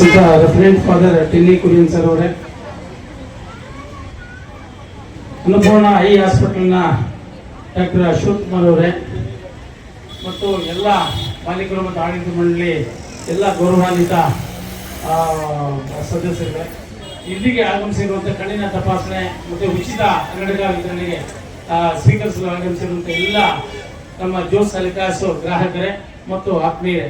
ಅಂತ referent father Tinny Kurian sir ಅವರೇ. Annapurna I ಹಾಸ್ಪಿಟಲ್ನ ಡಾಕ್ಟರ್ ಅಶೋಕ್ ಕುಮಾರ್ ಅವರೇ. ಮತ್ತು ಎಲ್ಲ ಮಾಲೀಕರು ಮತ್ತು ಆಡಳಿತ ಮಂಡಳಿ ಎಲ್ಲ ಗೌರವಾನ್ವಿತ ಆ, ಸದಸ್ಯರುಗಳೇ. ಇಲ್ಲಿಗೆ ಆಗಮಿಸಿರುವಂಥ ಕಣ್ಣಿನ ತಪಾಸಣೆ ಮತ್ತು ಉಚಿತ ಕನ್ನಡಿಗ ವಿತರಣೆಗೆ ಸ್ವೀಕರಿಸಲು ಆಗಮಿಸಿರುವಂಥ ಎಲ್ಲ ನಮ್ಮ ಜೋಸ್ ಅಲಿಕಾಸು ಗ್ರಾಹಕರೇ ಮತ್ತು ಆತ್ಮೀಯರೇ.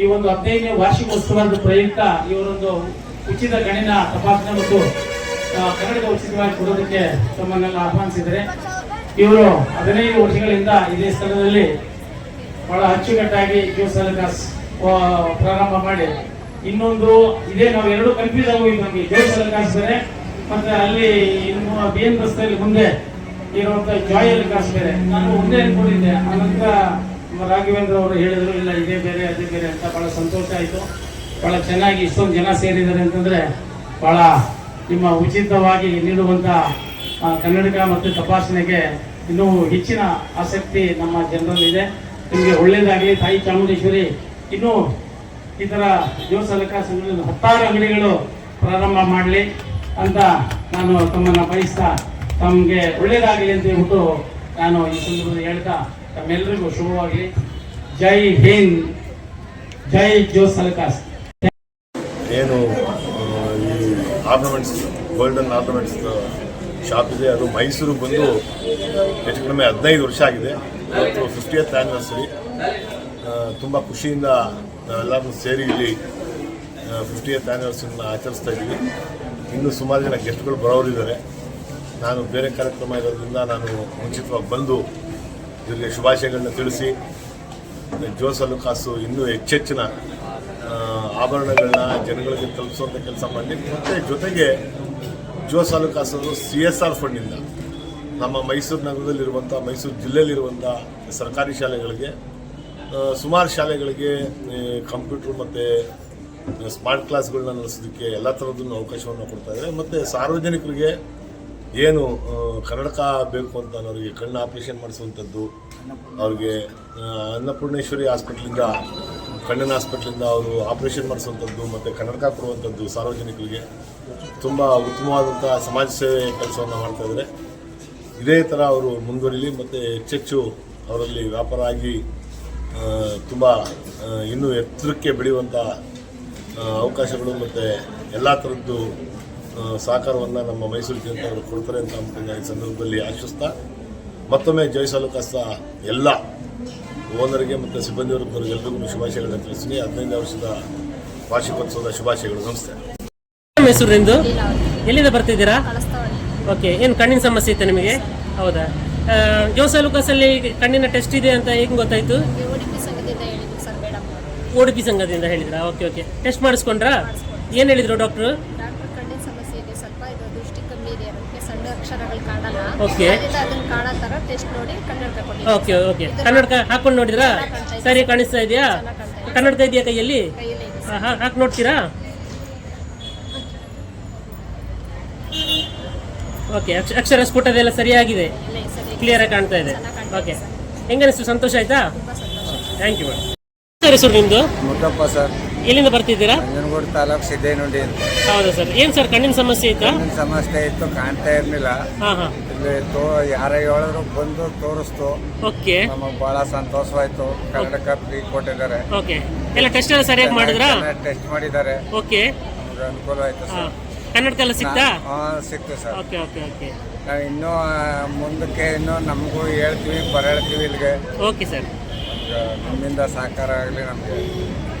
ಈ ಒಂದು ಹದಿನೈದನೇ ವಾರ್ಷಿಕೋತ್ಸವದ ಪ್ರಯುಕ್ತ ಇವರೊಂದು ಉಚಿತ ಗಣಿನ ತಪಾಸಣೆ ಮತ್ತು ಕನ್ನಡದ ಉಚಿತವಾಗಿ ಕೊಡೋದಕ್ಕೆ ತಮ್ಮನ್ನೆಲ್ಲ ಆಹ್ವಾನಿಸಿದರೆ ಇವರು ಹದಿನೈದು ವರ್ಷಗಳಿಂದ ಇದೇ ಸ್ಥಳದಲ್ಲಿ ಬಹಳ ಅಚ್ಚುಕಟ್ಟಾಗಿ ಅಲಕಾಸ್ ಪ್ರಾರಂಭ ಮಾಡಿ, ಇನ್ನೊಂದು ಇದೇ ನಾವು ಎರಡು ಕನ್ಫ್ಯೂಸ್ ಆಗೋಗಿ ನಮಗೆ ಜ್ಯೂಸ್ ಅಲಕಾಸ್ ಮತ್ತೆ ಅಲ್ಲಿ ಇನ್ನು ಬಿ ಎನ್ ರಸ್ತೆಯಲ್ಲಿ ಮುಂದೆ ಇರುವಂತ ಜಾಯ್ ಅಲ್ಲಿ ಬೇರೆ ನಾನು ಒಂದೇ ಅನ್ಕೊಂಡಿದ್ದೆ. ನಮ್ಮ ರಾಘವೇಂದ್ರ ಅವರು ಹೇಳಿದ್ರು, ಇಲ್ಲ, ಇದೇ ಬೇರೆ, ಅದೇ ಬೇರೆ ಅಂತ ಬಹಳ ಸಂತೋಷ ಆಯಿತು. ಬಹಳ ಚೆನ್ನಾಗಿ ಇಷ್ಟೊಂದು ಜನ ಸೇರಿದ್ದಾರೆ ಅಂತಂದರೆ ಬಹಳ ನಿಮ್ಮ ಉಚಿತವಾಗಿ ನೀಡುವಂಥ ಕನ್ನಡಕ ಮತ್ತು ತಪಾಸಣೆಗೆ ಇನ್ನೂ ಹೆಚ್ಚಿನ ಆಸಕ್ತಿ ನಮ್ಮ ಜನರಲ್ಲಿದೆ. ನಿಮಗೆ ಒಳ್ಳೇದಾಗಲಿ. ತಾಯಿ ಚಾಮುಂಡೇಶ್ವರಿ ಇನ್ನೂ ಈ ಥರ ದೇವಸ್ಥಾನಕ ಸಂಘದಲ್ಲಿ ಹತ್ತಾರು ಅಂಗಡಿಗಳು ಪ್ರಾರಂಭ ಮಾಡಲಿ ಅಂತ ನಾನು ತಮ್ಮನ್ನು ಬಯಸ್ತಾ ತಮಗೆ ಒಳ್ಳೇದಾಗಲಿ ಅಂತ ಹೇಳ್ಬಿಟ್ಟು ನಾನು ಈ ಸಂದರ್ಭದಲ್ಲಿ ಹೇಳ್ತಾ ತಮ್ಮೆಲ್ಲರಿಗೂ ಶುಭವಾಗಲಿ ಜೈ ಹಿಂದ್, ಜೈ ಜೋಸ್ ಅಲಕಾಸ್ ಏನು ಈ ಆರ್ನಮೆಂಟ್ಸ್ ಗೋಲ್ಡನ್ ಆರ್ನಮೆಂಟ್ಸ್ ಶಾಪ್ ಇದೆ. ಅದು ಮೈಸೂರು ಬಂದು ಹೆಚ್ಚು ಕಡಿಮೆ ಹದಿನೈದು ವರ್ಷ ಆಗಿದೆ. ಇವತ್ತು ಫಿಫ್ಟಿಯತ್ ಆ್ಯನಿವರ್ಸರಿ ತುಂಬ ಖುಷಿಯಿಂದ ನಾವೆಲ್ಲರೂ ಸೇರಿ ಇಲ್ಲಿ ಫಿಫ್ಟಿಯತ್ ಆ್ಯನಿವರ್ಸರಿನ ಆಚರಿಸ್ತಾ ಇದ್ದೀವಿ. ಇನ್ನೂ ಸುಮಾರು ಜನ ಗೆಸ್ಟ್ಗಳು ಬರೋರಿದ್ದಾರೆ. ನಾನು ಬೇರೆ ಕಾರ್ಯಕ್ರಮ ಇರೋದ್ರಿಂದ ನಾನು ಮುಂಚಿತವಾಗಿ ಬಂದು ಇವರಿಗೆ ಶುಭಾಶಯಗಳನ್ನ ತಿಳಿಸಿ ಜೋಸಲು ಕಾಸು ಇನ್ನೂ ಹೆಚ್ಚೆಚ್ಚಿನ ಆಭರಣಗಳನ್ನ ಜನಗಳಿಗೆ ತಲುಪಿಸುವಂಥ ಕೆಲಸ ಮಾಡಿ, ಮತ್ತು ಜೊತೆಗೆ ಜೋಸಾಲು ಕಾಸು ಸಿ ಎಸ್ ಆರ್ ಫಂಡಿಂದ ನಮ್ಮ ಮೈಸೂರು ನಗರದಲ್ಲಿರುವಂಥ ಮೈಸೂರು ಜಿಲ್ಲೆಯಲ್ಲಿರುವಂಥ ಸರ್ಕಾರಿ ಶಾಲೆಗಳಿಗೆ ಸುಮಾರು ಶಾಲೆಗಳಿಗೆ ಕಂಪ್ಯೂಟರ್ ಮತ್ತು ಸ್ಮಾರ್ಟ್ ಕ್ಲಾಸ್ಗಳನ್ನ ನಡೆಸೋದಕ್ಕೆ ಎಲ್ಲ ಥರದ್ದು ಅವಕಾಶವನ್ನು ಕೊಡ್ತಾ ಇದ್ದಾರೆ. ಮತ್ತು ಸಾರ್ವಜನಿಕರಿಗೆ ಏನು ಕನ್ನಡಕ ಬೇಕು ಅಂತ ಅವರಿಗೆ ಕಣ್ಣು ಆಪರೇಷನ್ ಮಾಡಿಸುವಂಥದ್ದು, ಅವ್ರಿಗೆ ಅನ್ನಪೂರ್ಣೇಶ್ವರಿ ಹಾಸ್ಪಿಟ್ಲಿಂದ, ಕಣ್ಣಿನ ಹಾಸ್ಪಿಟ್ಲಿಂದ ಅವರು ಆಪರೇಷನ್ ಮಾಡಿಸುವಂಥದ್ದು ಮತ್ತು ಕನ್ನಡಕ ಕೊಡುವಂಥದ್ದು ಸಾರ್ವಜನಿಕರಿಗೆ ತುಂಬ ಉತ್ತಮವಾದಂಥ ಸಮಾಜ ಸೇವೆ ಕೆಲಸವನ್ನು ಮಾಡ್ತಾ ಇದ್ದಾರೆ. ಇದೇ ಥರ ಅವರು ಮುಂದುವರಿಲಿ ಮತ್ತು ಹೆಚ್ಚೆಚ್ಚು ಅವರಲ್ಲಿ ವ್ಯಾಪಾರ ಆಗಿ ತುಂಬ ಇನ್ನೂ ಎತ್ತರಕ್ಕೆ ಬೆಳೆಯುವಂಥ ಅವಕಾಶಗಳು ಮತ್ತು ಎಲ್ಲ ಥರದ್ದು ಸಹಕಾರವನ್ನು ನಮ್ಮ ಮೈಸೂರು ಜನತೆ ಅವರು ಕೊಡ್ತಾರೆ ಅಂತ ಅಂದ್ಕೊಂಡು ಈ ಸಂದರ್ಭದಲ್ಲಿ ಆಶಿಸ್ತಾ ಮತ್ತೊಮ್ಮೆ ಜಯಸಾಲುಕಾಸ್ತ ಎಲ್ಲ ಓನರಿಗೆ ಮತ್ತು ಸಿಬ್ಬಂದಿ ವರ್ಗದವರಿಗೆ ಎಲ್ಲರಿಗೂ ಶುಭಾಶಯಗಳನ್ನ ತಿಳಿಸ್ತೀನಿ. ಹದಿನೈದು ವರ್ಷದ ವಾರ್ಷಿಕೋತ್ಸವದ ಶುಭಾಶಯಗಳು. ನಮಸ್ತೆ. ಮೈಸೂರಿನಿಂದ ಎಲ್ಲಿಂದ ಬರ್ತಿದ್ದೀರಾ? ಓಕೆ ಏನು ಕಣ್ಣಿನ ಸಮಸ್ಯೆ ಇತ್ತು ನಿಮಗೆ? ಹೌದಾ? ಜೋಸ ಲುಕಾಸಲ್ಲಿ ಕಣ್ಣಿನ ಟೆಸ್ಟ್ ಇದೆ ಅಂತ ಹೇಗೆ ಗೊತ್ತಾಯ್ತು? ಓಡಿಪಿ ಸಂಘದಿಂದ ಹೇಳಿದ್ರಾ? Okay okay. ಟೆಸ್ಟ್ ಮಾಡಿಸ್ಕೊಂಡ್ರಾ? ಏನು ಹೇಳಿದ್ರು ಡಾಕ್ಟ್ರು ಡಾಕ್ಟರ್ ಕಣ್ಣಿನ ಸಮಸ್ಯೆ ಇದೆ ಸ್ವಲ್ಪ ಇದು ದೃಷ್ಟಿ ಕಮ್ಮಿ ಇದೆ ಅದಕ್ಕೆ ಸಣ್ಣ ಅಕ್ಷರಗಳು ಕಾಣಲ್ಲ. Okay. ಅದರಿಂದ ಅದನ್ನ ಕಾಣೋ ಥರ ಟೆಸ್ಟ್ ನೋಡಿ ಕನ್ನಡಕ ಓಕೆ ಓಕೆ ಕನ್ನಡಕ ಹಾಕೊಂಡು ನೋಡಿದ್ರಾ? ಸರಿ ಕಾಣಿಸ್ತಾ ಇದೆಯಾ? ಕನ್ನಡಕ ಇದೆಯಾ ಕೈಯಲ್ಲಿ? ಕೈಯಲ್ಲೇ ಇದೆ. ಹಾ, ಹಾ- ಹಾಕಿ ನೋಡ್ತೀರಾ? ಓಕೆ ಅಕ್ಷ ಅಕ್ಷರ ಸ್ಫುಟದೆಲ್ಲ ಸರಿಯಾಗಿದೆ. ಎಲ್ಲ ಈ ಸರಿ. ಕ್ಲಿಯರ್ ಆಗಿ ಕಾಣ್ತಾ ಇದೆ. ಚೆನ್ನಾಗ್ ಕಾಣ್ತಾ ಓಕೆ ಇದೆ ಹೆಂಗನಿಸ್ತು ಸಂತೋಷ ಆಯ್ತಾ? ತುಂಬ ಸಂತೋಷ. ಥ್ಯಾಂಕ್ ಯು ಮೇಡಮ್ ಸರಿ ಸರ್ ನಿಮ್ಮದು ಮುದ್ದಪ್ಪ ಸರ್. ಎಲ್ಲಿಂದ ಬರ್ತಿದ್ದೀರಾ? ನಂಜನಗೂಡು ತಾಲೂಕು ಸಿದ್ದೇನುಂಡಿ ಅಂತ. ಹೌದಾ ಸರ್. ಏನು ಸರ್ ಕಣ್ಣಿನ ಸಮಸ್ಯೆ ಇತ್ತು? ಕಣ್ಣಿನ ಸಮಸ್ಯೆ ಇತ್ತು ಕಾಣ್ತಾ ಇರ್ಲಿಲ್ಲ. ಹಾ ಹಾ. ಇಲ್ಲಿ ತೋ ಯಾರ ಹೇಳಿದ್ರು ಬಂದು ತೋರಿಸ್ತು. ಓಕೆ. ನಮಗೆ ಭಾಳ ಸಂತೋಷವಾಯ್ತು. ಕನ್ನಡಕ ಫ್ರೀ ಕೊಟ್ಟಿದ್ದಾರೆ. ಓಕೆ. ಎಲ್ಲ ಟೆಸ್ಟ್ ಎಲ್ಲ ಸರಿಯಾಗಿ ಮಾಡಿದ್ರಾ? ಟೆಸ್ಟ್ ಮಾಡಿದ್ದಾರೆ. ಓಕೆ. ನಮ್ಗೆ ಅನುಕೂಲ ಆಯ್ತು ಹಾಂ ಸರ್. ಕನ್ನಡಕ ಎಲ್ಲ ಸಿಕ್ತಾ? ಹಾಂ ಸಿಕ್ತು ಸರ್. Okay okay okay. ನಾವು ಇನ್ನೂ ಮುಂದಕ್ಕೆ ಇನ್ನೂ ನಮಗೂ ಹೇಳ್ತೀವಿ ಬರೇಳ್ತೀವಿ ಇಲ್ಲಿಗೆ. Okay sir. ನಿಮ್ಮಿಂದ ಸಹಕಾರ ಆಗಲಿ ನಮಗೆ.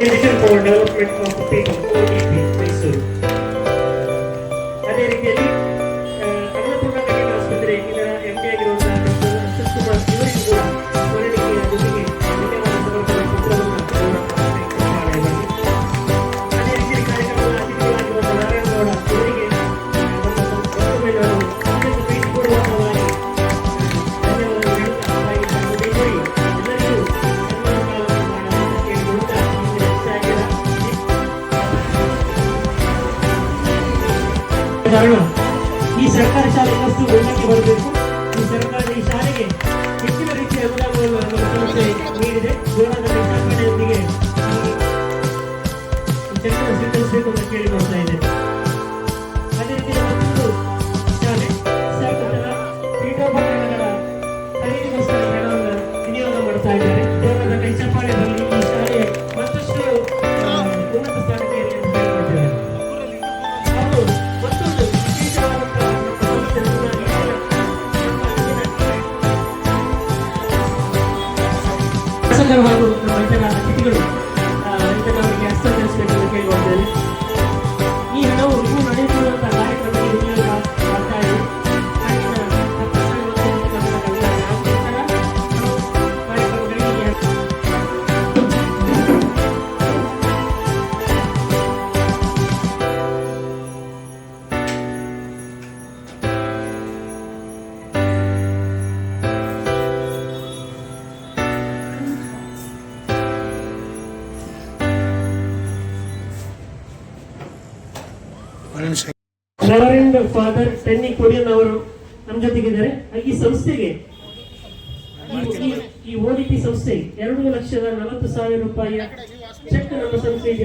Section 4, development of the OEP, ಈ ಸರ್ಕಾರಿ ಶಾಲೆ ಇನ್ನಷ್ಟು ಉನ್ನತಿ ಬರಬೇಕು. ಈ ಸರ್ಕಾರ ಈ ಶಾಲೆಗೆ ಹೆಚ್ಚಿನ ರೀತಿಯ ಅನುದಾನಗಳನ್ನು ನೀಡಿದೆ. ಗೋಳದ ಸ್ವೀಕರಿಸಬೇಕು ಅಂತ ಕೇಳಿ ಬರ್ತಾ ಇದೆ ಫಾದರ್ ಟೆನ್ನಿ ಕೊರಿಯನ್ ಅವರು ನಮ್ಮ ಜೊತೆಗಿದ್ದಾರೆ. ಈ ಸಂಸ್ಥೆಗೆ, ಈ ಓಡಿಟಿ ಸಂಸ್ಥೆ ಎರಡು ಲಕ್ಷದ ನಲವತ್ತು ಸಾವಿರ ರೂಪಾಯಿಯ ಚೆಕ್ ನಮ್ಮ ಸಂಸ್ಥೆಗೆ